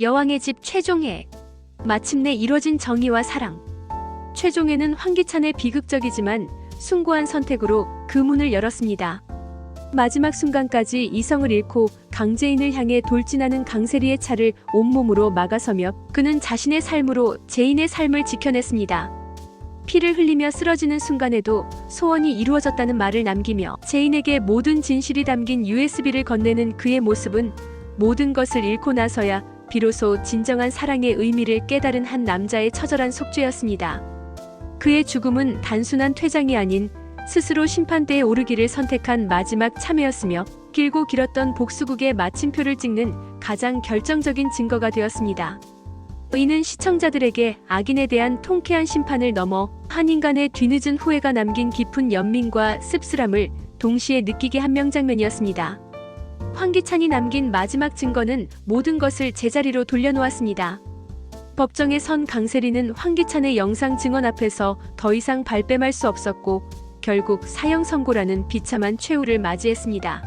여왕의 집 최종회. 마침내 이뤄진 정의와 사랑. 최종회는 황기찬의 비극적이지만 숭고한 선택으로 그 문을 열었습니다. 마지막 순간까지 이성을 잃고 강재인을 향해 돌진하는 강세리의 차를 온몸으로 막아서며 그는 자신의 삶으로 제인의 삶을 지켜냈습니다. 피를 흘리며 쓰러지는 순간에도 소원이 이루어졌다는 말을 남기며 제인에게 모든 진실이 담긴 USB를 건네는 그의 모습은 모든 것을 잃고 나서야 비로소 진정한 사랑의 의미를 깨달은 한 남자의 처절한 속죄였습니다. 그의 죽음은 단순한 퇴장이 아닌 스스로 심판대에 오르기를 선택한 마지막 참회였으며 길고 길었던 복수국의 마침표를 찍는 가장 결정적인 증거가 되었습니다. 이는 시청자들에게 악인에 대한 통쾌한 심판을 넘어 한 인간의 뒤늦은 후회가 남긴 깊은 연민과 씁쓸함을 동시에 느끼게 한 명장면이었습니다. 황기찬이 남긴 마지막 증거는 모든 것을 제자리로 돌려놓았습니다. 법정에 선 강세리는 황기찬의 영상 증언 앞에서 더 이상 발뺌할 수 없었고 결국 사형 선고라는 비참한 최후를 맞이했습니다.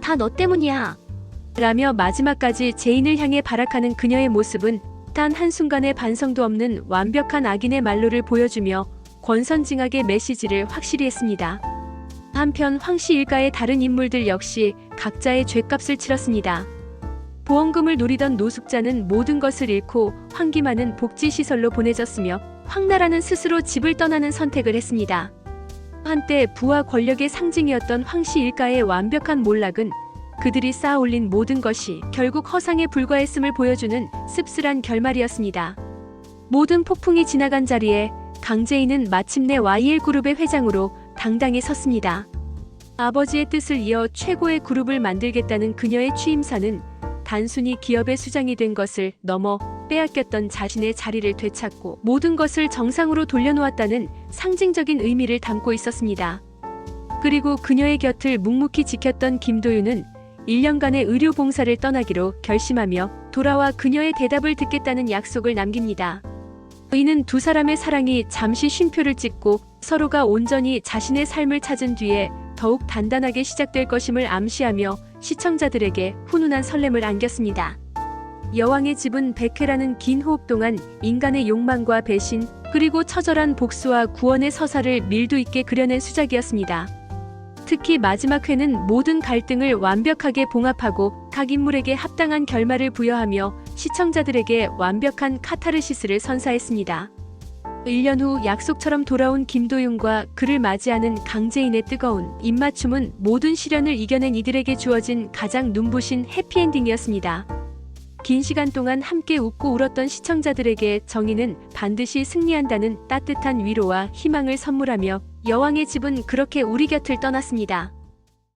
다 너 때문이야. 라며 마지막까지 제인을 향해 발악하는 그녀의 모습은 단 한순간의 반성도 없는 완벽한 악인의 말로를 보여주며 권선징악의 메시지를 확실히 했습니다. 한편 황씨 일가의 다른 인물들 역시 각자의 죗값을 치렀습니다. 보험금을 노리던 노숙자는 모든 것을 잃고 황기만은 복지시설로 보내졌으며 황나라는 스스로 집을 떠나는 선택을 했습니다. 한때 부와 권력의 상징이었던 황씨 일가의 완벽한 몰락은 그들이 쌓아 올린 모든 것이 결국 허상에 불과했음을 보여주는 씁쓸한 결말이었습니다. 모든 폭풍이 지나간 자리에 강재인은 마침내 YL 그룹의 회장으로 당당히 섰습니다. 아버지의 뜻을 이어 최고의 그룹을 만들겠다는 그녀의 취임사는 단순히 기업의 수장이 된 것을 넘어 빼앗겼던 자신의 자리를 되찾고 모든 것을 정상으로 돌려놓았다는 상징적인 의미를 담고 있었습니다. 그리고 그녀의 곁을 묵묵히 지켰던 김도윤은 1년간의 의료 봉사를 떠나기로 결심하며 돌아와 그녀의 대답을 듣겠다는 약속을 남깁니다. 이는 두 사람의 사랑이 잠시 쉼표를 찍고 서로가 온전히 자신의 삶을 찾은 뒤에 더욱 단단하게 시작될 것임을 암시하며 시청자들에게 훈훈한 설렘을 안겼습니다. 여왕의 집은 백회라는 긴 호흡 동안 인간의 욕망과 배신 그리고 처절한 복수와 구원의 서사를 밀도 있게 그려낸 수작이었습니다. 특히 마지막 회는 모든 갈등을 완벽하게 봉합하고 각 인물에게 합당한 결말을 부여하며 시청자들에게 완벽한 카타르시스를 선사했습니다. 1년 후 약속처럼 돌아온 김도윤과 그를 맞이하는 강재인의 뜨거운 입맞춤은 모든 시련을 이겨낸 이들에게 주어진 가장 눈부신 해피엔딩이었습니다. 긴 시간 동안 함께 웃고 울었던 시청자들에게 정의는 반드시 승리한다는 따뜻한 위로와 희망을 선물하며 여왕의 집은 그렇게 우리 곁을 떠났습니다.